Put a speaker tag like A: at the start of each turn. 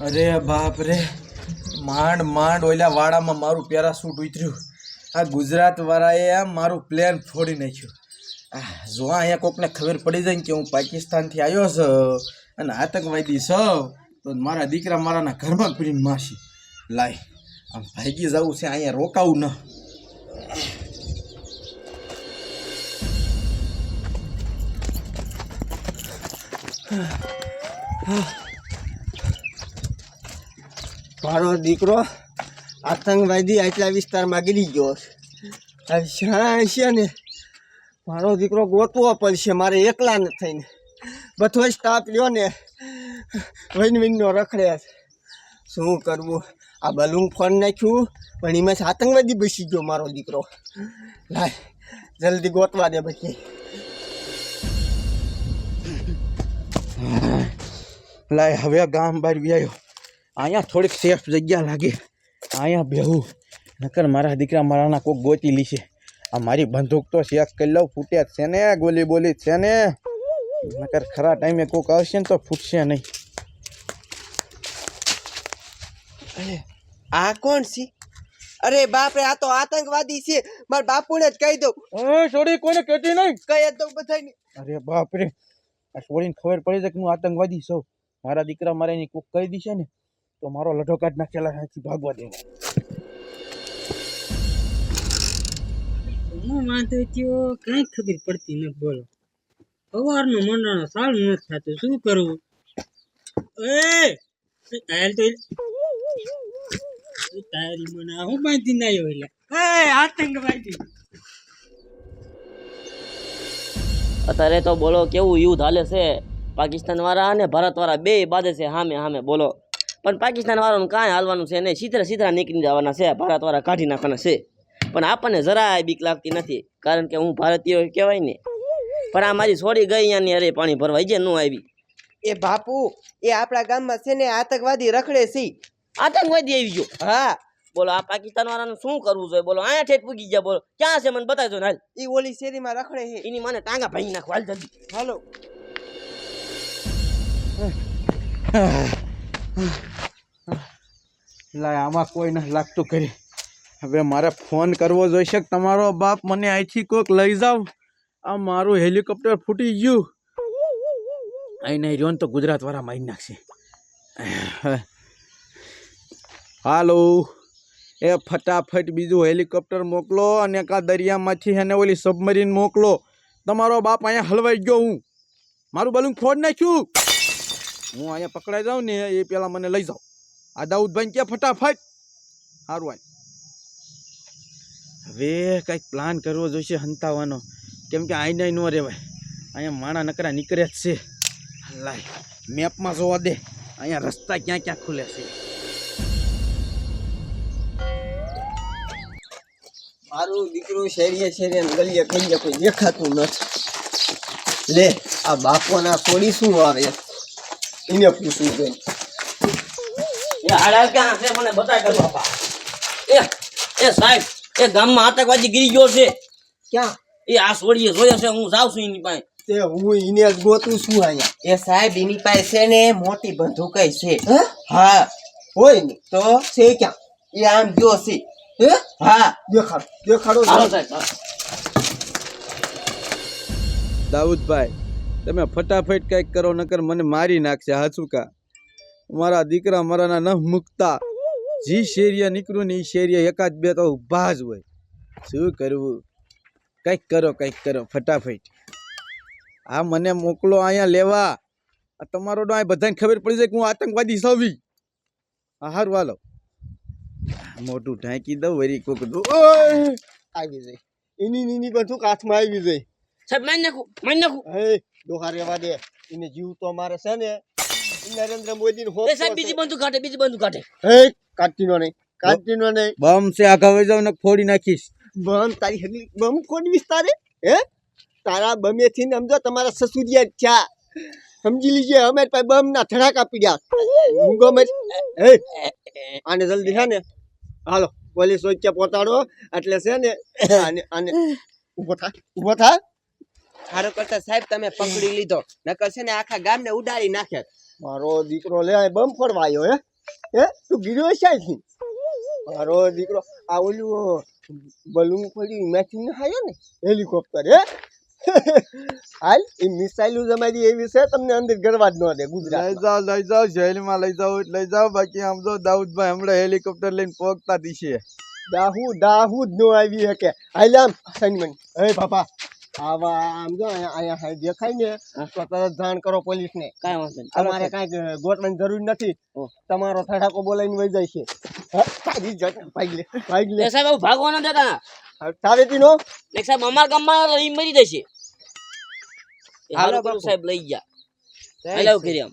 A: રે બાપ રે. માંડ માંડ, ઓલા વાડામાં મારું પેરાસૂટ ઉતર્યું. આ ગુજરાત વાળાએ આ મારું પ્લેન ફોડી નાખ્યું. આ જો અહીંયા કોકને ખબર પડી જાય કે હું પાકિસ્તાનથી આવ્યો છું અને આતંકવાદી છું, તો મારા દીકરા મારાના ઘરમાં પીડીને માસી લાય, આમ ભાગી જવું છે, અહીંયા રોકાવું ન.
B: મારો દીકરો આતંકવાદી આટલા વિસ્તારમાં ગીરી ગયો છે. હવે છે ને, મારો દીકરો ગોતવો પડશે, મારે એકલા ન થઈને. બધો સ્ટાફ લ્યો ને વૈન વિનનો રખડે છે. શું કરવું? આ બલૂન ફોન નાખ્યું, પણ એમાં આતંકવાદી બેસી ગયો મારો દીકરો. લાય, જલ્દી ગોતવા દે પછી.
A: લાય, હવે ગામ બહાર વ્યાયો. અહીંયા થોડીક સેફ જગ્યા લાગે. અહીંયા બેહું. નકર મારા દીકરા મારાના કોક ગોતી લીશે. આ મારી બંદૂક તો શેક કરી લઉં ફૂટ્યા જ છે ને ગોલી બોલી જ છે ને. નકર ખરા ટાઈમે કોક આવશે ને તો ફૂટશે નહીં.
B: આ કોણ છે? અરે બાપરે આ તો આતંકવાદી છે. મારા બાપુને જ કહી દઉં.
A: છોડી કોઈને કહેતી નહીં.
B: કહી દઉં બધાને
A: અરે બાપ રે આ છોડીને ખબર પડી જાય કે હું આતંકવાદી છું. મારા દીકરા મારે એની કોક કહી દીશે ને. તો મારો લઢો કાઢ નાખેલા અહીંથી ભાગવા દે
C: હું વાંધો થયો? કઈ ખબર પડતી નથી બોલો. સવારનો મંડળ સારું નથી થતો. શું કરવું એ હાલ તો તારી મને હું બાંધી ના આવ્યો એટલે. એ આતંકવાદી
D: અત્યારે તો બોલો કેવું યુદ્ધ હાલે છે? પાકિસ્તાન વાળા અને ભારત વાળા બે બાજે છે સામે હામે. બોલો. પણ પાકિસ્તાન વાળાનું કાંઈ હાલવાનું છે નહીં સીધા સીધા નીકળી જવાના છે ભારત વાળા કાઢી નાખવાના છે પણ આપણને જરાય બીક લાગતી નથી કારણ કે હું ભારતીય કહેવાય ને પણ આ મારી છોડી ગઈ અહીંયાની અરે પાણી ભરવા જે ન આવી
B: એ બાપુ એ આપણા ગામમાં છે ને આતંકવાદી રખડે છે
D: આતંકવાદી આવી ગયો
B: હા
D: બોલો આ પાકિસ્તાન વાળાનું શું કરવું જોઈએ બોલો અહીંયા ઠેઠ પૂગી ગયા બોલો ક્યાં છે મને બતાવજો ને હાલ
B: એ ઓલી શેરીમાં રખડે છે
D: એની મને ટાંગા ભાઈ નાખો હાલ જલ્દી
B: હાલો
A: લાય, આમાં કોઈ નથી લાગતું કરી. હવે મારે ફોન કરવો જોઈશે તમારો બાપ મને અહીંથી કોઈક લઈ જાવ? આ મારું હેલિકોપ્ટર ફૂટી ગયું. અહીં નહીં રહ્યો ને તો ગુજરાત વાળા મારી નાખશે. હાલો. એ ફટાફટ બીજું હેલિકોપ્ટર મોકલો અને કા દરિયામાંથી એને ઓલી સબમરીન મોકલો. તમારો બાપ અહીંયા હલવાઈ ગયો હું. મારું બલૂન ફોડ નાખ્યું. હું અહીંયા પકડાઈ જાઉં ને એ પેલા મને લઈ જાઓ. આ દાઉદભાઈ ક્યાં ફટાફટ. સારું આય હવે કંઈક પ્લાન કરવો જોઈશે હંતાવાનો. કેમ કે આઈ નહીં ન રહેવાય. અહીંયા માણા નકરા નીકળે જ છે. લાય મેપમાં જોવા દે. અહીંયા રસ્તા ક્યાં ક્યાં ખુલે છે.
B: મારું દીકરું શેરીએ શેરીએ ગલીએ ગલીએ કોઈ દેખાતું નથી. લે, આ બાપોના કોડી શું આવે? એને પૂછવું છે.
D: એ હાડા ક્યાં છે? મને બતાય કરો બાપા. એ એ સાહેબ એ ગામમાં આતંકવાદી ગીરી ગયો છે.
B: ક્યાં?
D: એ આ સોડીએ જોયો છે હું જાઉં છું એની પાસે.
B: તે હું એને જ ગોતું છું અહીંયા.
E: એ સાહેબ એની પાસે છે ને મોટી બંદૂક છે.
B: હે?
E: હા.
B: હોય ને?
E: તો?
B: છે ક્યાં?
E: એ આમ ગયો છે.
B: હે?
E: હા.
B: દેખાડો દેખાડો
D: સાહેબ.
A: દાઉદભાઈ તમે ફટાફટ કંઈક કરો નકર મને મારી નાખશે. હાચુકા મારા દીકરા મારાના ન મૂકતા. જી શેરિયા નીકળું ને એ શેરિયા એકાદ બે તો ઊભા જ હોય. શું કરવું? કંઈક કરો કંઈક કરો ફટાફટ. આ મને મોકલો અહીંયા લેવા. આ તમારો તો આ બધાને ખબર પડી જાય કે હું આતંકવાદી સવી હા હારું હાલો. મોટું ઢાંકી દઉં વરી કોક દઉં
B: આવી જાય. એની નીની તું કાથમાં આવી જાય.
D: સાહેબ મારી નાખું મારી નાખું.
B: હે ડોહા રેવા દે. એને જીવ તો મારે છે ને. નરેન્દ્ર મોદી
D: હો સાહેબ બીજી બંદૂક કાઢે બીજી બંદૂક કાઢે.
B: હે કાઢતીનો નહીં કાઢતીનો નહીં.
A: બમ છે આખા વહી જાવ ને ફોડી નાખીશ.
B: બમ તારી હગલી બમ કોણ વિસ્તારે? હે? તારા બમે થી સમજો તમારા સસુરિયા ચા સમજી લીજે અમે પાસે બમ ના ધડાકા પીડ્યા. હું ગમે હે? આને જલ્દી છે ને. હાલો પોલીસ વચ્ચે પહોંચાડો એટલે છે ને આને આને ઊભો થા ઊભો થા.
E: સારું કરતા સાહેબ તમે પકડી લીધો. નકર છે ને આખા ગામને ઉડાડી નાખે.
B: મારો દીકરો લે બમ ફરવાયો હે? હે? તું ગીર્યો ક્યાંથી મારો દીકરો આ ઓલું બલૂન ફરી મેચિંગ ને આવ્યો ને હેલિકોપ્ટર હે? હાલ એ મિસાઈલ તમારી એવી છે તમને અંદર ગરવા જ ન દે
A: લઈ
B: ગુજરાત
A: જાઓ લઈ જાઓ જેલમાં લઈ જાઓ લઈ જાઓ બાકી આમ તો દાઉદભાઈ હમણાં હેલિકોપ્ટર લઈને પહોંચતા દીશે
B: દાહુ દાહુ જ ન આવી શકે. હાલ આમ સન્મન હે બાપા આવા આમ જો અહીંયા અહીંયા દેખાય ને તો તરત જાણ કરો પોલીસને.
D: કાંઈ વાંધો નહીં.
B: તમારે કાંઈક ગોતવાની જરૂર નથી. તમારો થડાકો બોલાવીને વહી જાય છે. ભાગ લે
D: સાહેબ ન
B: સાવેતી નો
D: સાહેબ અમારા ગામમાં મરી જશે
E: હાલો.
D: સાહેબ લઈ ગયા. હેલો કરી આમ.